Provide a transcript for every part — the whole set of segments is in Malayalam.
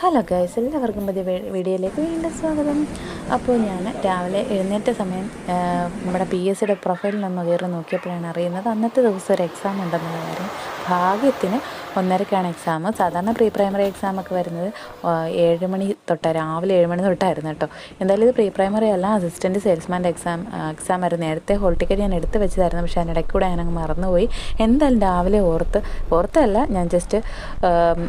ഹലോ ഗൈസ് എല്ലാവർക്കും പുതിയ വീഡിയോയിലേക്ക് വീണ്ടും സ്വാഗതം. അപ്പോൾ ഞാൻ രാവിലെ എഴുന്നേറ്റ സമയം നമ്മുടെ പി എസ് സിയുടെ പ്രൊഫൈലിൽ ഒന്ന് കയറി നോക്കിയപ്പോഴാണ് അറിയുന്നത് അന്നത്തെ ദിവസം ഒരു എക്സാം ഉണ്ടെന്നുള്ള കാര്യം. ഭാഗ്യത്തിന് ഒന്നരക്കാണ് എക്സാം സാധാരണ പ്രീ പ്രൈമറി എക്സാമൊക്കെ വരുന്നത് ഏഴ് മണി തൊട്ട് രാവിലെ ഏഴ് മണി തൊട്ടായിരുന്നു കേട്ടോ. എന്തായാലും ഇത് പ്രീ പ്രൈമറി അല്ല അസിസ്റ്റന്റ് സെയിൽസ്മാന്റെ എക്സാം എക്സാം ആയിരുന്നു. നേരത്തെ ഹോൾ ടിക്കറ്റ് ഞാൻ എടുത്ത് വെച്ചതായിരുന്നു പക്ഷേ അതിനിടയ്ക്ക് കൂടെ ഞാനങ്ങ് മറന്നുപോയി. എന്തായാലും രാവിലെ ഓർത്ത് ഓർത്തല്ല ഞാൻ ജസ്റ്റ്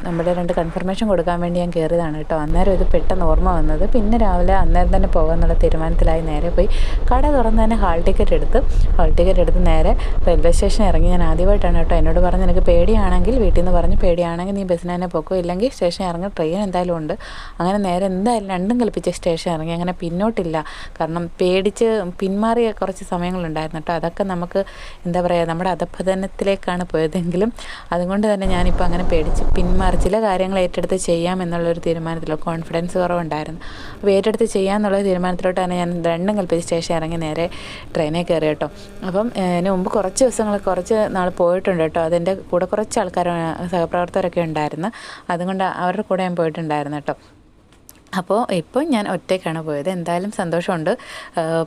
നമ്മുടെ രണ്ട് കൺഫർമേഷൻ കൊടുക്കാൻ വേണ്ടി ഞാൻ കയറിയതാണ് കേട്ടോ. അന്നേരം ഇത് പെട്ടെന്ന് ഓർമ്മ വന്നത്. പിന്നെ രാവിലെ അന്നേരം തന്നെ പോകാമെന്നുള്ള തീരുമാനത്തിലായി. നേരെ പോയി കട തുറന്ന് തന്നെ ഹാൾ ടിക്കറ്റ് എടുത്ത് ഹാൾ ടിക്കറ്റ് എടുത്ത് നേരെ റെയിൽവേ സ്റ്റേഷൻ ഇറങ്ങി. ഞാൻ ആദ്യമായിട്ടാണ് കേട്ടോ എന്നോട് പറഞ്ഞ് എനിക്ക് പേടിയാണെങ്കിൽ വീട്ടിൽ നിന്ന് പറഞ്ഞ് പേടിയാണെങ്കിൽ നീ ബസ്സിന് തന്നെ പൊക്കോ. ഇല്ലെങ്കിൽ സ്റ്റേഷൻ ഇറങ്ങി. ട്രെയിൻ എന്തായാലും ഉണ്ട്. അങ്ങനെ നേരെ എന്തായാലും രണ്ടും കളിപ്പിച്ച് സ്റ്റേഷൻ ഇറങ്ങി. അങ്ങനെ പിന്നോട്ടില്ല. കാരണം പേടിച്ച് പിന്മാറിയ കുറച്ച് സമയങ്ങളുണ്ടായിരുന്നു കേട്ടോ. അതൊക്കെ നമുക്ക് എന്താ പറയുക നമ്മുടെ അധപ്പതനത്തിലേക്കാണ് പോയതെങ്കിലും അതുകൊണ്ട് തന്നെ ഞാനിപ്പോൾ അങ്ങനെ പേടിച്ച് പിന്മാറി ചില കാര്യങ്ങൾ ഏറ്റെടുത്ത് ചെയ്യാം എന്നുള്ളൊരു തീരുമാനത്തിലോ കോൺഫിഡൻസ് കുറവുണ്ടായിരുന്നു. അപ്പോൾ ഏറ്റെടുത്ത് ചെയ്യാമെന്നുള്ള തീരുമാനത്തിലോട്ട് തന്നെ ഞാൻ രണ്ടും കൽപ്പിച്ച് സ്റ്റേഷൻ ഇറങ്ങി നേരെ ട്രെയിനിൽ കയറി കേട്ടോ. അപ്പം അതിന് മുമ്പ് കുറച്ച് ദിവസങ്ങൾ കുറച്ച് നാൾ പോയിട്ടുണ്ട് കേട്ടോ. അതിന്റെ കൂടെ കുറച്ച് ആൾക്കാർ സഹപ്രവർത്തകരൊക്കെ ഉണ്ടായിരുന്നു. അതുകൊണ്ട് അവരുടെ കൂടെ ഞാൻ പോയിട്ടുണ്ടായിരുന്നു കേട്ടോ. അപ്പോൾ ഇപ്പോൾ ഞാൻ ഒറ്റയ്ക്കാണ് പോയത്. എന്തായാലും സന്തോഷമുണ്ട്.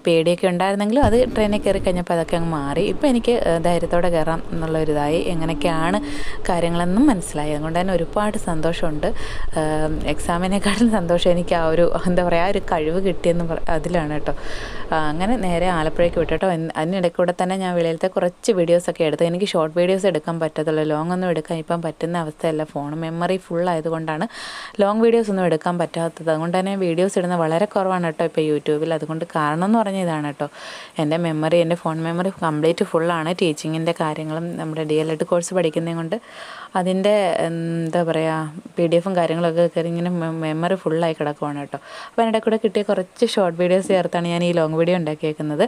പേടിയൊക്കെ ഉണ്ടായിരുന്നെങ്കിലും അത് ട്രെയിനിൽ കയറി കഴിഞ്ഞപ്പോൾ അതൊക്കെ അങ്ങ് മാറി. ഇപ്പോൾ എനിക്ക് ധൈര്യത്തോടെ കയറാം എന്നുള്ളൊരിതായി എങ്ങനെയൊക്കെയാണ് കാര്യങ്ങളെന്നും മനസ്സിലായി. അതുകൊണ്ട് തന്നെ ഒരുപാട് സന്തോഷമുണ്ട്. എക്സാമിനേക്കാളും സന്തോഷം എനിക്ക് ആ ഒരു എന്താ പറയുക ആ ഒരു കഴിവ് കിട്ടിയെന്ന് പറ അതിലാണ് കേട്ടോ. അങ്ങനെ നേരെ ആലപ്പുഴയ്ക്ക് വിട്ടു കേട്ടോ. എന്ന് അതിനിടയ്ക്ക് കൂടെ തന്നെ ഞാൻ വെളിയിലത്തെ കുറച്ച് വീഡിയോസൊക്കെ എടുത്ത് എനിക്ക് ഷോർട്ട് വീഡിയോസ് എടുക്കാൻ പറ്റത്തുള്ളൂ. ലോങ് ഒന്നും എടുക്കാൻ ഇപ്പം പറ്റുന്ന അവസ്ഥയല്ല. ഫോൺ മെമ്മറി ഫുൾ ആയതുകൊണ്ടാണ് ലോങ് വീഡിയോസ് ഒന്നും എടുക്കാൻ പറ്റാത്തത്. അതുകൊണ്ട് തന്നെ വീഡിയോസ് ഇടുന്നത് വളരെ കുറവാണ് കേട്ടോ ഇപ്പോൾ യൂട്യൂബിൽ. അതുകൊണ്ട് കാരണം എന്ന് പറഞ്ഞ ഇതാണ് കേട്ടോ. എന്റെ മെമ്മറി എന്റെ ഫോൺ മെമ്മറി കംപ്ലീറ്റ് ഫുള്ളാണ് ടീച്ചിങ്ങിന്റെ കാര്യങ്ങളും നമ്മുടെ ഡി എൽ എഡ് കോഴ്സ് പഠിക്കുന്നതും കൊണ്ട്. അതിന്റെ എന്താ പറയുക പി ഡി എഫും കാര്യങ്ങളൊക്കെ കയറി ഇങ്ങനെ മെമ്മറി ഫുള്ളായി കിടക്കുവാണ് കേട്ടോ. അപ്പോൾ എന്റെ കൂടെ കിട്ടിയ കുറച്ച് ഷോർട്ട് വീഡിയോസ് ചേർത്താണ് ഞാൻ ഈ ലോങ് വീഡിയോ ഉണ്ടാക്കിയേക്കുന്നത്.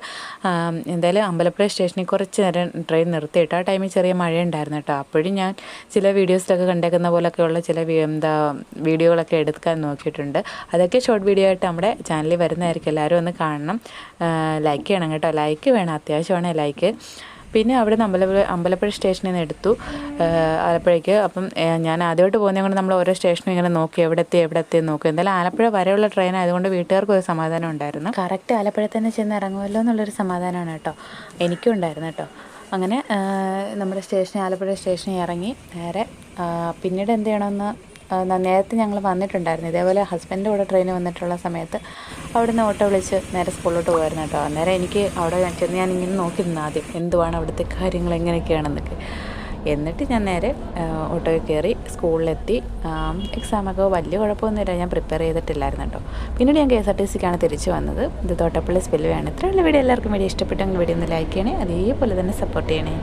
എന്തായാലും അമ്പലപ്പുഴ സ്റ്റേഷനിൽ കുറച്ച് നേരം ട്രെയിൻ നിർത്തിയിട്ട് ആ ടൈമിൽ ചെറിയ മഴ ഉണ്ടായിരുന്നു കേട്ടോ. അപ്പോഴും ഞാൻ ചില വീഡിയോസിലൊക്കെ കണ്ടേക്കുന്ന പോലൊക്കെയുള്ള ചില എന്താ വീഡിയോകളൊക്കെ എടുക്കാൻ നോക്കിയിട്ടുണ്ട്. അതൊക്കെ ഷോർട്ട് വീഡിയോ ആയിട്ട് നമ്മുടെ ചാനലിൽ വരുന്നതായിരിക്കും. എല്ലാവരും ഒന്ന് കാണണം. ലൈക്ക് ചെയ്യണം കേട്ടോ. ലൈക്ക് വേണം. അത്യാവശ്യമാണ് ലൈക്ക് പിന്നെ അവിടെ നിന്ന് അമ്പലപ്പുഴ അമ്പലപ്പുഴ സ്റ്റേഷനിൽ നിന്ന് എടുത്തു. ആലപ്പുഴയ്ക്ക്. അപ്പം ഞാൻ ആദ്യമായിട്ട് പോകുന്നത് കൊണ്ട് നമ്മൾ ഓരോ സ്റ്റേഷനും ഇങ്ങനെ നോക്കി. എവിടെ എത്തി എവിടെ എത്തി എന്ന് നോക്കി. എന്തായാലും ആലപ്പുഴ വരെയുള്ള ട്രെയിൻ ആയതുകൊണ്ട് വീട്ടുകാർക്ക് ഒരു സമാധാനം ഉണ്ടായിരുന്നു. കറക്റ്റ് ആലപ്പുഴ തന്നെ ചെന്ന് ഇറങ്ങുമല്ലോ എന്നുള്ളൊരു സമാധാനമാണ് കേട്ടോ. എനിക്കും ഉണ്ടായിരുന്നു കേട്ടോ. അങ്ങനെ നമ്മുടെ സ്റ്റേഷനിൽ ആലപ്പുഴ സ്റ്റേഷനിൽ ഇറങ്ങി. നേരെ പിന്നീട് എന്ത് ചെയ്യണമെന്ന് നേരത്തെ ഞങ്ങൾ വന്നിട്ടുണ്ടായിരുന്നു. ഇതേപോലെ ഹസ്ബൻഡിന്റെ കൂടെ ട്രെയിൻ വന്നിട്ടുള്ള സമയത്ത് അവിടുന്ന് ഓട്ടോ വിളിച്ച് നേരെ സ്കൂളിലോട്ട് പോകുമായിരുന്നു കേട്ടോ. അന്നേരം എനിക്ക് അവിടെ ചെന്ന് ഞാൻ ഇങ്ങനെ നോക്കിയിരുന്നു ആദ്യം. എന്തുവാണ് അവിടുത്തെ കാര്യങ്ങൾ എങ്ങനെയൊക്കെയാണെന്നൊക്കെ. എന്നിട്ട് ഞാൻ നേരെ ഓട്ടോയിൽ കയറി സ്കൂളിലെത്തി എക്സാമൊക്കെ വലിയ കുഴപ്പമൊന്നുമില്ല. ഞാൻ പ്രിപ്പയർ ചെയ്തിട്ടില്ലായിരുന്നു കേട്ടോ. പിന്നീട് ഞാൻ കെ എസ് ആർ ടി സിക്കാണ് തിരിച്ചു വന്നത്. ഇത് തോട്ടപ്പള്ളി സ്പെല്ലുവാണ് ഇത്രയുള്ള വീഡിയോ. എല്ലാവർക്കും വീഡിയോ ഇഷ്ടപ്പെട്ടെങ്കിൽ വീഡിയോ ഒന്ന് ലൈക്ക് ചെയ്യണേ. അതേപോലെ തന്നെ സപ്പോർട്ട് ചെയ്യണേ.